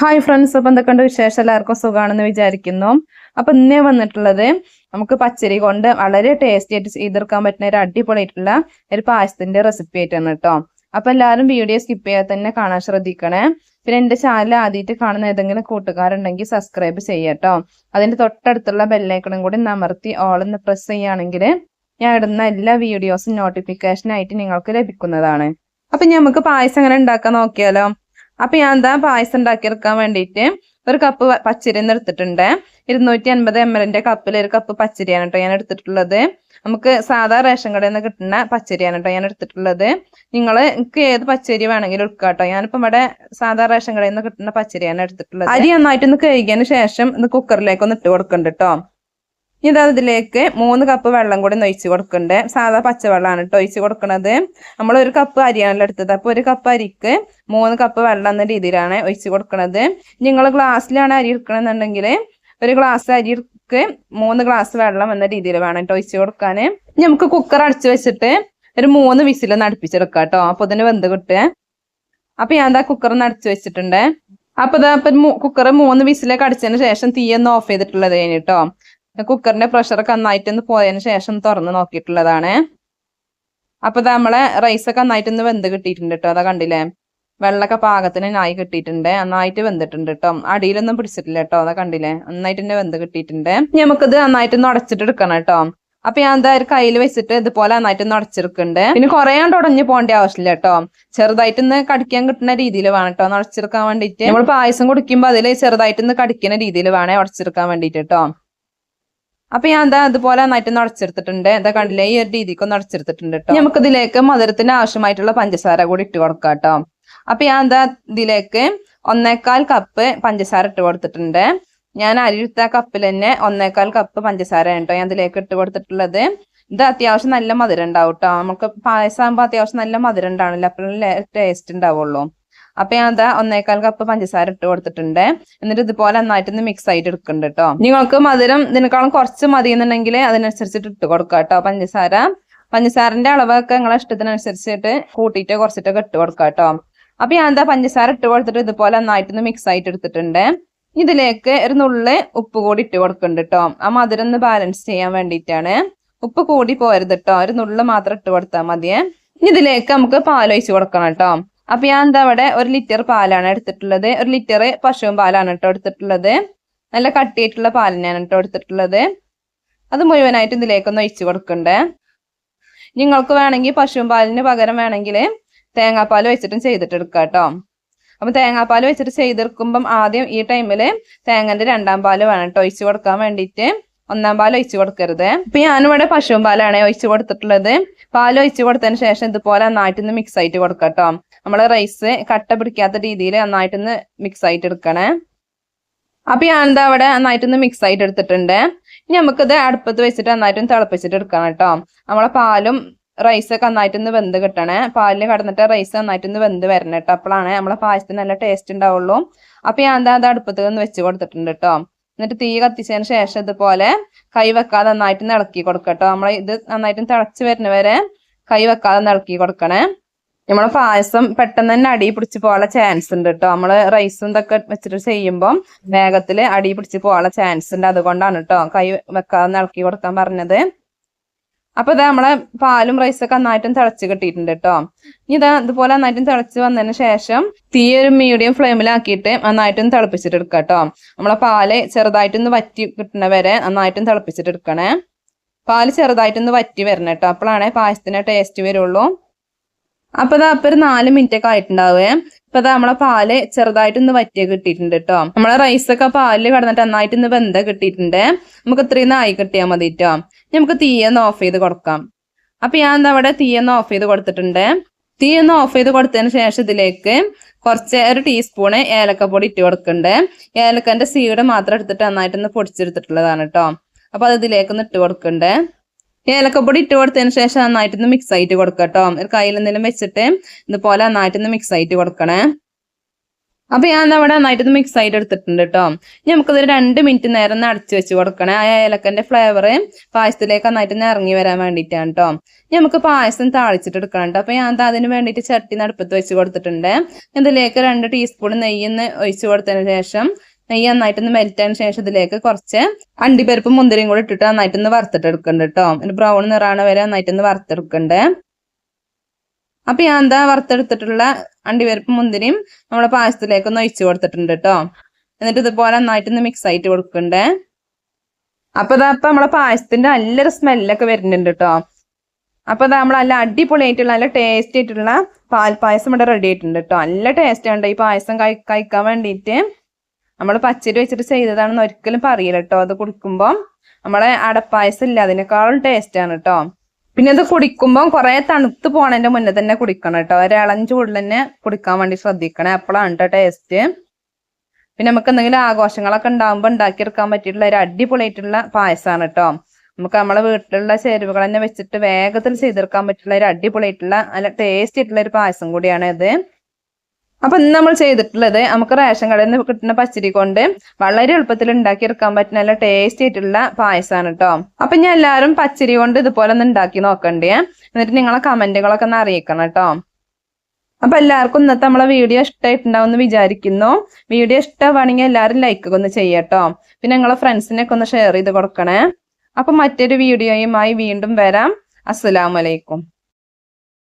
Hi friends അപ്പൊ എന്തൊക്കെയുണ്ട് വിശേഷം? എല്ലാവർക്കും സുഖമാണെന്ന് വിചാരിക്കുന്നു. അപ്പൊ ഇന്നേ വന്നിട്ടുള്ളത് നമുക്ക് പച്ചരി കൊണ്ട് വളരെ ടേസ്റ്റി ആയിട്ട് ചെയ്തെടുക്കാൻ പറ്റുന്ന ഒരു അടിപൊളിയായിട്ടുള്ള ഒരു പായസത്തിന്റെ റെസിപ്പി ആയിട്ടാണ് കേട്ടോ അപ്പൊ എല്ലാവരും വീഡിയോ സ്കിപ്പ് ചെയ്യാതെ തന്നെ കാണാൻ ശ്രദ്ധിക്കണേ. പിന്നെ എന്റെ ചാനൽ ആദ്യമായിട്ട് കാണുന്ന ഏതെങ്കിലും കൂട്ടുകാരുണ്ടെങ്കിൽ സബ്സ്ക്രൈബ് ചെയ്യാട്ടോ അതിന്റെ തൊട്ടടുത്തുള്ള ബെല്ലൈക്കണും കൂടി നമർത്തി ഓളെന്ന് പ്രസ് ചെയ്യുകയാണെങ്കിൽ ഞാൻ ഇടുന്ന എല്ലാ വീഡിയോസും നോട്ടിഫിക്കേഷനായിട്ട് നിങ്ങൾക്ക് ലഭിക്കുന്നതാണ്. അപ്പൊ നമുക്ക് പായസം എങ്ങനെ ഉണ്ടാക്കാൻ നോക്കിയാലോ? അപ്പൊ ഞാൻ എന്താ പായസം ഉണ്ടാക്കിയെടുക്കാൻ വേണ്ടിയിട്ട് ഒരു കപ്പ് പച്ചരി എടുത്തിട്ടുണ്ട്. ഇരുന്നൂറ്റി അൻപത് എം എല്ലിന്റെ കപ്പിൽ ഒരു കപ്പ് പച്ചരിയാണ് കേട്ടോ ഞാൻ എടുത്തിട്ടുള്ളത്. നമുക്ക് സാധാ റേഷൻ കടയിൽ നിന്ന് കിട്ടുന്ന പച്ചരിയാണ് കേട്ടോ ഞാൻ എടുത്തിട്ടുള്ളത്. നിങ്ങൾ നിങ്ങൾക്ക് ഏത് പച്ചരി വേണമെങ്കിലും എടുക്കുക കേട്ടോ ഞാനിപ്പോ ഇവിടെ സാധാ റേഷൻ കടയിൽ നിന്ന് കിട്ടുന്ന പച്ചരിയാണ് എടുത്തിട്ടുള്ളത്. അരി നന്നായിട്ടൊന്ന് കഴുകിയതിന് ശേഷം ഇത് കുക്കറിലേക്ക് ഒന്ന് ഇട്ട് കൊടുക്കുന്നുണ്ട് കേട്ടോ ഇതാ ഇതിലേക്ക് മൂന്ന് കപ്പ് വെള്ളം കൂടി ഒഴിച്ച് കൊടുക്കണ്ടേ. സാധാ പച്ചവെള്ളമാണ് കേട്ടോ ഒഴിച്ച് കൊടുക്കുന്നത് നമ്മൾ ഒരു കപ്പ് അരിയാണല്ലോ എടുത്തത്. അപ്പോൾ ഒരു കപ്പ് അരിക്ക് മൂന്ന് കപ്പ് വെള്ളം എന്ന രീതിയിലാണ് ഒഴിച്ച് കൊടുക്കുന്നത് നിങ്ങൾ ഗ്ലാസ്സിലാണ് അരി എടുക്കണമെന്നുണ്ടെങ്കിൽ ഒരു ഗ്ലാസ് അരിക്ക് മൂന്ന് ഗ്ലാസ് വെള്ളം എന്ന രീതിയിൽ വേണം കേട്ടോ ഒഴിച്ച് കൊടുക്കാൻ നമുക്ക് കുക്കർ അടച്ചു വെച്ചിട്ട് ഒരു മൂന്ന് വിസിൽ അടുപ്പിച്ചെടുക്കാം കേട്ടോ അപ്പൊ ഇതിന് വെന്ത് കിട്ടുക. അപ്പൊ ഞാൻ എന്താ കുക്കർ ഒന്ന് അടച്ചു വെച്ചിട്ടുണ്ട്. അപ്പൊ ഇതാ കുക്കർ മൂന്ന് വിസിലൊക്കെ അടിച്ചതിന് ശേഷം തീയൊന്ന് ഓഫ് ചെയ്തിട്ടുള്ളത് കഴിഞ്ഞിട്ടോ കുക്കറിന്റെ പ്രഷറൊക്കെ നന്നായിട്ടൊന്ന് പോയതിന് ശേഷം തുറന്ന് നോക്കിയിട്ടുള്ളതാണ്. അപ്പൊ ഇത് നമ്മളെ റൈസൊക്കെ നന്നായിട്ടൊന്ന് വെന്ത് കിട്ടിയിട്ടുണ്ട് കേട്ടോ അതാ കണ്ടില്ലേ? വെള്ളമൊക്കെ പാകത്തിന് നായി കിട്ടിയിട്ടുണ്ട്. നന്നായിട്ട് വെന്തിട്ടുണ്ട് കേട്ടോ അടിയിലൊന്നും പിടിച്ചിട്ടില്ല കേട്ടോ അതാ കണ്ടില്ലേ? നന്നായിട്ട് തന്നെ വെന്ത് കിട്ടിയിട്ടുണ്ട്. നമുക്കിത് നന്നായിട്ടൊന്ന് ഉടച്ചിട്ട് എടുക്കണം കേട്ടോ അപ്പൊ ഞാൻ എന്താ ഒരു കയ്യിൽ വെച്ചിട്ട് ഇതുപോലെ നന്നായിട്ട് ഒന്ന് ഉടച്ചെടുക്കുന്നുണ്ട് പിന്നെ കുറെ കണ്ട് ഉടഞ്ഞു പോകേണ്ട ആവശ്യമില്ല കേട്ടോ ചെറുതായിട്ടൊന്ന് കടിക്കാൻ കിട്ടുന്ന രീതിയിൽ വേണം കേട്ടോ ഒന്ന് ഉടച്ചെടുക്കാൻ വേണ്ടിയിട്ട്. നമ്മൾ പായസം കുടിക്കുമ്പോൾ അതിൽ ചെറുതായിട്ടൊന്ന് കടിക്കുന്ന രീതിയിൽ വേണേ ഉടച്ചെടുക്കാൻ വേണ്ടിയിട്ട് കേട്ടോ അപ്പൊ ഞാൻ എന്താ അതുപോലെ നന്നായിട്ട് നടച്ചെടുത്തിട്ടുണ്ട്. എന്താ കണ്ടില്ലേ? ഈ ഒരു രീതിക്ക് നടച്ചെടുത്തിട്ടുണ്ട് കേട്ടോ നമുക്ക് ഇതിലേക്ക് മധുരത്തിന് ആവശ്യമായിട്ടുള്ള പഞ്ചസാര കൂടി ഇട്ട് കൊടുക്കാം കേട്ടോ അപ്പൊ ഞാൻ എന്താ ഇതിലേക്ക് ഒന്നേക്കാൽ കപ്പ് പഞ്ചസാര ഇട്ട് കൊടുത്തിട്ടുണ്ട്. ഞാൻ അരിടുത്ത കപ്പിൽ തന്നെ ഒന്നേക്കാൽ കപ്പ് പഞ്ചസാര കേട്ടോ ഞാൻ ഇതിലേക്ക് ഇട്ട് കൊടുത്തിട്ടുള്ളത്. ഇത് അത്യാവശ്യം നല്ല മധുരം ഉണ്ടാവും കേട്ടോ നമുക്ക് പായസം ആകുമ്പോൾ അത്യാവശ്യം നല്ല മധുരം ഉണ്ടാവില്ല അപ്പോഴല്ലേ ടേസ്റ്റ് ഉണ്ടാവുള്ളൂ. അപ്പൊ ഞാൻ അതാ ഒന്നേക്കാൽ കപ്പ് പഞ്ചസാര ഇട്ട് കൊടുത്തിട്ടുണ്ട്. എന്നിട്ട് ഇതുപോലെ നന്നായിട്ട് ഒന്ന് മിക്സ് ആയിട്ട് എടുക്കുന്നുണ്ട് കേട്ടോ നിങ്ങൾക്ക് മധുരം ഇതിനേക്കാളും കുറച്ച് മതി എന്നുണ്ടെങ്കിൽ അതിനനുസരിച്ചിട്ട് ഇട്ട് കൊടുക്കുക കേട്ടോ പഞ്ചസാര. പഞ്ചസാരന്റെ അളവൊക്കെ നിങ്ങളെ ഇഷ്ടത്തിനനുസരിച്ചിട്ട് കൂട്ടിയിട്ട് കുറച്ചിട്ടൊക്കെ ഇട്ട് കൊടുക്കുക കേട്ടോ അപ്പൊ ഞാൻ എന്താ പഞ്ചസാര ഇട്ട് കൊടുത്തിട്ട് ഇതുപോലെ നന്നായിട്ടൊന്ന് മിക്സ് ആയിട്ട് എടുത്തിട്ടുണ്ട്. ഇതിലേക്ക് ഒരു നുള്ളി ഉപ്പ് കൂടി ഇട്ട് കൊടുക്കുന്നുണ്ട് കേട്ടോ ആ മധുരം ഒന്ന് ബാലൻസ് ചെയ്യാൻ വേണ്ടിയിട്ടാണ്. ഉപ്പ് കൂടി പോരുത് കേട്ടോ ഒരു നുള്ളു മാത്രം ഇട്ട് കൊടുത്താൽ മതിയേ. ഇതിലേക്ക് നമുക്ക് പാലൊഴിച്ച് കൊടുക്കണം കേട്ടോ അപ്പൊ ഞാൻ എന്താ അവിടെ ഒരു ലിറ്റർ പാലാണ് എടുത്തിട്ടുള്ളത്. ഒരു ലിറ്റർ പശുവും പാലാണ് കേട്ടോ എടുത്തിട്ടുള്ളത്. നല്ല കട്ടിയായിട്ടുള്ള പാലിനാണ് കേട്ടോ എടുത്തിട്ടുള്ളത്. അത് മുഴുവനായിട്ട് ഇതിലേക്കൊന്ന് ഒഴിച്ചു കൊടുക്കണ്ടേ. നിങ്ങൾക്ക് വേണമെങ്കിൽ പശുവും പാലിന് പകരം വേണമെങ്കിൽ തേങ്ങാപ്പാൽ വെച്ചിട്ടും ചെയ്തിട്ട് എടുക്കാം കേട്ടോ. അപ്പൊ തേങ്ങാപ്പാൽ വെച്ചിട്ട് ചെയ്തെടുക്കുമ്പം ആദ്യം ഈ ടൈമിൽ തേങ്ങന്റെ രണ്ടാം പാൽ വേണം കേട്ടോ ഒഴിച്ചു കൊടുക്കാൻ വേണ്ടിയിട്ട്. ഒന്നാം പാൽ ഒഴിച്ചു കൊടുക്കരുത്. ഇപ്പൊ ഞാനിവിടെ പശുവും പാലാണ് ഒഴിച്ചു കൊടുത്തിട്ടുള്ളത്. പാൽ ഒഴിച്ച് കൊടുത്തതിന് ശേഷം ഇതുപോലെ നന്നായിട്ടൊന്ന് മിക്സ് ആയിട്ട് കൊടുക്കാം കേട്ടോ. നമ്മൾ റൈസ് കട്ട പിടിക്കാത്ത രീതിയിൽ നന്നായിട്ടൊന്ന് മിക്സ് ആയിട്ട് എടുക്കണേ. അപ്പൊ ഞാൻ എന്താ അവിടെ നന്നായിട്ടൊന്ന് മിക്സ് ആയിട്ട് എടുത്തിട്ടുണ്ട്. ഇനി നമുക്കിത് അടുപ്പത്ത് വെച്ചിട്ട് നന്നായിട്ടൊന്ന് തിളപ്പിച്ചിട്ട് എടുക്കണം കേട്ടോ. നമ്മളെ പാലും റൈസൊക്കെ നന്നായിട്ടൊന്ന് വെന്ത് കിട്ടണേ. പാലിൽ കടന്നിട്ട് റൈസ് നന്നായിട്ടൊന്ന് വെന്ത് വരണം കേട്ടോ. അപ്പോഴാണ് നമ്മളെ പായസത്തിന് നല്ല ടേസ്റ്റ് ഉണ്ടാവുള്ളൂ. അപ്പൊ ഞാൻ എന്താ അത് അടുപ്പത്ത് ഒന്ന് വെച്ച് കൊടുത്തിട്ടുണ്ട് കേട്ടോ. എന്നിട്ട് തീ കത്തിച്ചതിന് ശേഷം ഇതുപോലെ കൈ വെക്കാതെ നന്നായിട്ട് ഇളക്കി കൊടുക്കട്ടോ നമ്മൾ ഇത് നന്നായിട്ട് തിളച്ച് വരുന്നവരെ കൈ വെക്കാതെ കൊടുക്കണേ. നമ്മളെ പായസം പെട്ടെന്ന് തന്നെ അടി പിടിച്ച് പോകാനുള്ള ചാൻസ് ഉണ്ട് കേട്ടോ നമ്മൾ റൈസും ഇതൊക്കെ വെച്ചിട്ട് ചെയ്യുമ്പോൾ വേഗത്തിൽ അടി പിടിച്ച് പോകാനുള്ള ചാൻസ് ഉണ്ട്. അതുകൊണ്ടാണ് കേട്ടോ കൈ വെക്കാതെ ഇളക്കി കൊടുക്കാൻ പറഞ്ഞത്. അപ്പൊ ഇതാ നമ്മളെ പാലും റൈസൊക്കെ നന്നായിട്ടും തിളച്ച് കിട്ടിയിട്ടുണ്ട് കേട്ടോ ഇനി ഇതാ ഇതുപോലെ നന്നായിട്ടും തിളച്ച് വന്നതിന് ശേഷം തീ ഒരു മീഡിയം ഫ്ലെയിമിലാക്കിയിട്ട് നന്നായിട്ടും തിളപ്പിച്ചിട്ട് എടുക്കാം കേട്ടോ നമ്മളെ പാൽ ചെറുതായിട്ടൊന്ന് വറ്റി കിട്ടണവരെ വരെ നന്നായിട്ടും തിളപ്പിച്ചിട്ട് എടുക്കണേ. പാൽ ചെറുതായിട്ടൊന്ന് വറ്റി വരണം കേട്ടോ അപ്പോഴാണ് പായസത്തിന് ടേസ്റ്റ് വരുള്ളൂ. അപ്പൊ ഇത് അപ്പൊ ഒരു നാല് മിനിറ്റ് ഒക്കെ ആയിട്ടുണ്ടാവേ. ഇപ്പൊ നമ്മളെ പാൽ ചെറുതായിട്ടൊന്ന് വറ്റിയ കിട്ടിയിട്ടുണ്ട് കേട്ടോ നമ്മളെ റൈസൊക്കെ പാലിൽ കടന്നിട്ട് നന്നായിട്ട് ഇന്ന് വെന്ത കിട്ടിയിട്ടുണ്ട്. നമുക്ക് ഇത്രയും നായി കിട്ടിയാൽ മതി കേട്ടോ നമുക്ക് തീയൊന്ന് ഓഫ് ചെയ്ത് കൊടുക്കാം. അപ്പൊ ഞാൻ എന്താ അവിടെ തീയൊന്ന് ഓഫ് ചെയ്ത് കൊടുത്തിട്ടുണ്ട്. തീയൊന്ന് ഓഫ് ചെയ്ത് കൊടുത്തതിന് ശേഷം ഇതിലേക്ക് കുറച്ച് ഒരു ടീസ്പൂണ് ഏലക്കപ്പൊടി ഇട്ട് കൊടുക്കുന്നുണ്ട് ഏലക്കന്റെ സീഡ് മാത്രം എടുത്തിട്ട് നന്നായിട്ടൊന്ന് പൊടിച്ചെടുത്തിട്ടുള്ളതാണ് കേട്ടോ അപ്പൊ അത് ഇതിലേക്കൊന്ന് ഇട്ട് കൊടുക്കുന്നുണ്ട് ഏലക്കപ്പൊടി ഇട്ട് കൊടുത്തതിന് ശേഷം നന്നായിട്ടൊന്ന് മിക്സ് ആയിട്ട് കൊടുക്കുക കേട്ടോ ഒരു കയ്യിൽ എന്തെങ്കിലും വെച്ചിട്ട് ഇതുപോലെ നന്നായിട്ടൊന്ന് മിക്സ് ആയിട്ട് കൊടുക്കണേ. അപ്പൊ ഞാൻ അവിടെ നന്നായിട്ട് മിക്സ് ആയിട്ട് എടുത്തിട്ടുണ്ട് കേട്ടോ ഇനി നമുക്കിത് രണ്ട് മിനിറ്റ് നേരം അടച്ചു വെച്ച് കൊടുക്കണേ. ആ ഏലക്കന്റെ ഫ്ലേവർ പായസത്തിലേക്ക് നന്നായിട്ട് ഇറങ്ങി വരാൻ വേണ്ടിയിട്ടാണ് കേട്ടോ ഇനി നമുക്ക് പായസം താളിച്ചിട്ട് എടുക്കണം കേട്ടോ അപ്പൊ ഞാൻ അതിന് വേണ്ടിയിട്ട് ചട്ടി നടുപ്പത്ത് വെച്ച് കൊടുത്തിട്ടുണ്ട്. ഇതിലേക്ക് രണ്ട് ടീസ്പൂൺ നെയ്യ് ഒഴിച്ചു കൊടുത്തതിന് ശേഷം നെയ്യ് നന്നായിട്ടൊന്ന് മെൽറ്റ് ആയതിനു ശേഷം ഇതിലേക്ക് കുറച്ച് അണ്ടിപ്പരിപ്പ് മുന്തിരിയും കൂടി ഇട്ടിട്ട് നന്നായിട്ടൊന്ന് വറുത്തിട്ട് എടുക്കുന്നുണ്ട് കേട്ടോ ഒരു ബ്രൗൺ നിറാണ് വരെ നന്നായിട്ടൊന്ന് വറുത്തെടുക്കണ്ട്. അപ്പൊ ഞാൻ എന്താ വറുത്തെടുത്തിട്ടുള്ള അണ്ടിപ്പരിപ്പ് മുന്തിരിയും നമ്മുടെ പായസത്തിലേക്ക് ഒന്ന് ഒഴിച്ചു കൊടുത്തിട്ടുണ്ട് കേട്ടോ എന്നിട്ട് ഇതുപോലെ നന്നായിട്ടൊന്ന് മിക്സ് ആയിട്ട് കൊടുക്കണ്ടേ. അപ്പൊ ഇതാ ഇപ്പൊ നമ്മളെ പായസത്തിന്റെ നല്ലൊരു സ്മെല്ലൊക്കെ വരുന്നുണ്ട് കേട്ടോ അപ്പൊ ഇതാ നമ്മൾ നല്ല അടിപൊളിയായിട്ടുള്ള നല്ല ടേസ്റ്റ് ആയിട്ടുള്ള പാൽ പായസം ഇവിടെ റെഡി ആയിട്ടുണ്ട് കേട്ടോ നല്ല ടേസ്റ്റ് ഉണ്ട് ഈ പായസം കഴിക്കാൻ വേണ്ടിയിട്ട്. നമ്മൾ പച്ചരി വെച്ചിട്ട് ചെയ്തതാണെന്ന് ഒരിക്കലും പറയില്ല കേട്ടോ അത് കുടിക്കുമ്പോൾ നമ്മളെ അടപ്പായസം ഇല്ല. അതിനേക്കാളും ടേസ്റ്റ് ആണ് കേട്ടോ പിന്നെ ഇത് കുടിക്കുമ്പോൾ കുറെ തണുത്ത് പോണതിന്റെ മുന്നേ തന്നെ കുടിക്കണം കേട്ടോ ഒരു ഇളം ചൂടിൽ തന്നെ കുടിക്കാൻ വേണ്ടി ശ്രദ്ധിക്കണേ. അപ്പോഴാണ് കേട്ടോ ടേസ്റ്റ് പിന്നെ നമുക്ക് എന്തെങ്കിലും ആഘോഷങ്ങളൊക്കെ ഉണ്ടാകുമ്പോൾ ഉണ്ടാക്കിയെടുക്കാൻ പറ്റിയിട്ടുള്ള ഒരു അടിപൊളിയായിട്ടുള്ള പായസമാണ് കേട്ടോ നമുക്ക് നമ്മളെ വീട്ടിലുള്ള ചേരുവകൾ തന്നെ വെച്ചിട്ട് വേഗത്തിൽ ചെയ്തെടുക്കാൻ പറ്റിയുള്ള ഒരു അടിപൊളിയായിട്ടുള്ള നല്ല ടേസ്റ്റ് ആയിട്ടുള്ള ഒരു പായസം കൂടിയാണ് ഇത്. അപ്പൊ ഇന്ന് നമ്മൾ ചെയ്തിട്ടുള്ളത് നമുക്ക് റേഷൻ കടയിൽ നിന്ന് കിട്ടുന്ന പച്ചരി കൊണ്ട് വളരെ എളുപ്പത്തിൽ ഉണ്ടാക്കി ഉണ്ടാക്കിയെടുക്കാൻ പറ്റുന്ന നല്ല ടേസ്റ്റി ആയിട്ടുള്ള പായസമാണ് കേട്ടോ അപ്പൊ ഞാൻ എല്ലാവരും പച്ചരി കൊണ്ട് ഇതുപോലെ ഒന്ന് ഉണ്ടാക്കി നോക്കണ്ടേ? എന്നിട്ട് നിങ്ങളെ കമന്റുകളൊക്കെ ഒന്ന് അറിയിക്കണം കേട്ടോ അപ്പൊ എല്ലാവർക്കും ഇന്നത്തെ നമ്മളെ വീഡിയോ ഇഷ്ടമായിട്ടുണ്ടാവും എന്ന് വിചാരിക്കുന്നു. വീഡിയോ ഇഷ്ടമാണെങ്കിൽ എല്ലാവരും ലൈക്ക് ഒന്ന് ചെയ്യട്ടോ പിന്നെ നിങ്ങളെ ഫ്രണ്ട്സിനൊക്കെ ഒന്ന് ഷെയർ ചെയ്ത് കൊടുക്കണേ. അപ്പൊ മറ്റൊരു വീഡിയോയുമായി വീണ്ടും വരാം. അസ്സലാമലൈക്കും